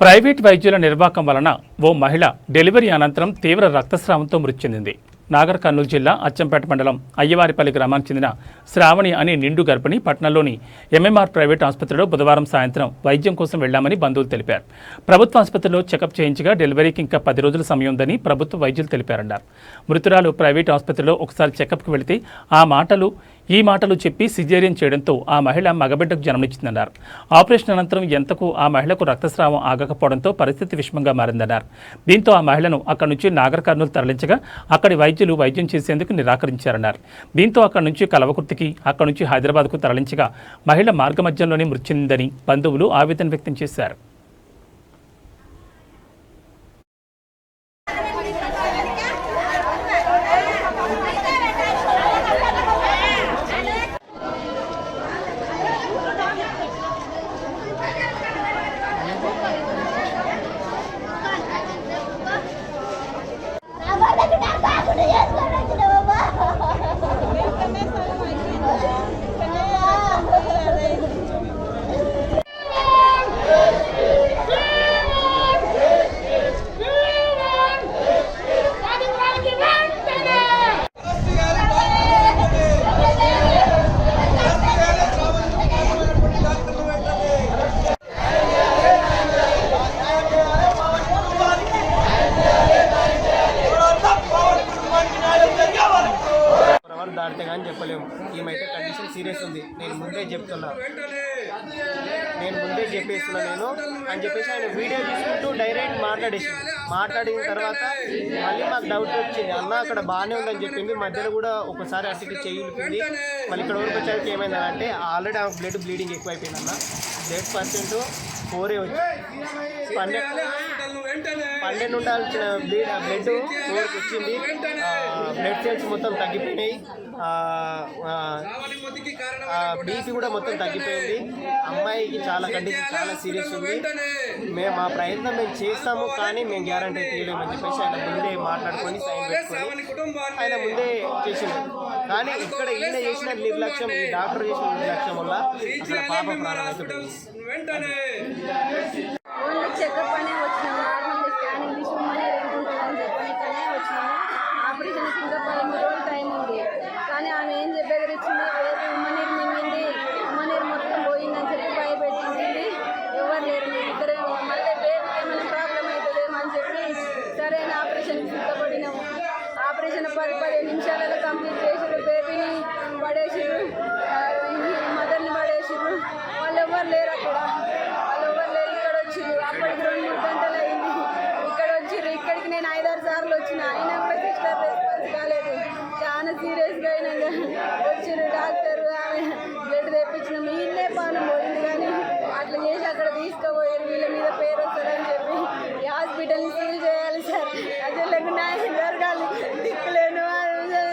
Private వైద్యుల నిర్వాకం వలన ఓ మహిళ డెలివరీ అనంతరం తీవ్ర రక్తస్రావంతో మృతి చెందింది. నాగర్ కర్నూలు జిల్లా అచ్చంపేట మండలం అయ్యవారిపల్లి గ్రామానికి చెందిన శ్రావణి అనే నిండు గర్భిణి పట్నంలోని ఎంఎంఆర్ ప్రైవేట్ ఆసుపత్రిలో బుధవారం సాయంత్రం వైద్యం కోసం వెళ్ళామని బంధువులు తెలిపారు. ప్రభుత్వ ఆసుపత్రిలో చెకప్ చేయించగా డెలివరీకి ఇంకా పది రోజుల సమయం ఉందని ప్రభుత్వ వైద్యులు తెలిపారన్నారు. మృతురాలు ప్రైవేట్ ఆసుపత్రిలో ఒకసారి చెకప్కి వెళితే ఆ మాటలు ఈ మాటలు చెప్పి సిజేరియన్ చేయడంతో ఆ మహిళ మగబిడ్డకు జన్మనిచ్చిందన్నారు. ఆపరేషన్ అనంతరం ఎంతకు ఆ మహిళకు రక్తస్రావం ఆగకపోవడంతో పరిస్థితి విషమంగా మారిందన్నారు. దీంతో ఆ మహిళను అక్కడి నుంచి నాగర్ కర్నూలు తరలించగా అక్కడి వైద్యులు వైద్యం చేసేందుకు నిరాకరించారన్నారు. దీంతో అక్కడి నుంచి కలవకుర్తికి అక్కడి నుంచి హైదరాబాద్కు తరలించగా మహిళ మార్గమధ్యంలోనే మృతి చెందిందని బంధువులు ఆవేదన వ్యక్తం చేశారు. దాటితే కానీ ఈమెయితే కండిషన్ సీరియస్ ఉంది. నేను ముందే చెప్తున్నా. నేను ముందే చెప్పేస్తున్నా నేను. అని చెప్పేసి ఆయన వీడియో తీసుకుంటూ డైరెక్ట్ మాట్లాడేసి మాట్లాడిన తర్వాత మళ్ళీ మాకు డౌట్ వచ్చింది. అన్న అక్కడ బాగానే ఉందని చెప్పింది. మధ్యలో కూడా ఒకసారి అటు ఇటు చెయ్యి ఉలిపింది మళ్ళీ ఇక్కడ వరకు వచ్చేసరికి ఏమైందంటే ఆల్రెడీ ఆమె బ్లడ్ బ్లీడింగ్ ఎక్కువైపోయింది అన్న. బ్లడ్ పర్సెంట్ ఫోరే వచ్చి పన్నెండు పన్నెండు ఉండాల్సిన బ్లడ్ బ్లడ్ ఫోర్కి వచ్చింది. బ్లడ్ సెల్స్ మొత్తం తగ్గిపోయినాయి. బీపీ కూడా మొత్తం తగ్గిపోయింది. అమ్మాయికి చాలా కండిషన్ చాలా సీరియస్ ఉంది. మేము మా ప్రయత్నం మేము చేస్తాము కానీ మేము గ్యారంటీ తీయలేమని చెప్పేసి ఆయన ముందే మాట్లాడుకొని సైన్ పెట్టుకొని ఆయన ముందే చేసిండు. కానీ ఇక్కడ ఈయన చేసిన నిర్లక్ష్యం ఈ డాక్టర్ చేసిన నిర్లక్ష్యం వల్ల అసలు పాప ప్రాణం అయితే వచ్చింది అదేదో ఉమ్మనీరు మింగింది ఉమ్మనీరు మొత్తం పోయిందని చెప్పి భయపెట్టింది. ఎవరు లేరు ఇద్దరే మళ్ళీ బేబీ ఏమైనా ప్రాబ్లం అవుతుందేమని చెప్పి సరైన ఆపరేషన్ సిద్ధపడినాము. ఆపరేషన్ పది పదిహేను నిమిషాలలో కంప్లీట్ చేసారు బేబీని పడేసారు మదర్ని పడేసారు వాళ్ళు ఎవరు లేరు అక్కడ. వాళ్ళు ఎవరు లేరు. ఇక్కడ వచ్చారు అప్పటికి రెండు మూడు గంటలు అయింది ఇక్కడ వచ్చారు ఇక్కడికి నేను ఐదారు సార్లు వచ్చిన. అయినా కూడా సిస్టర్ Should have done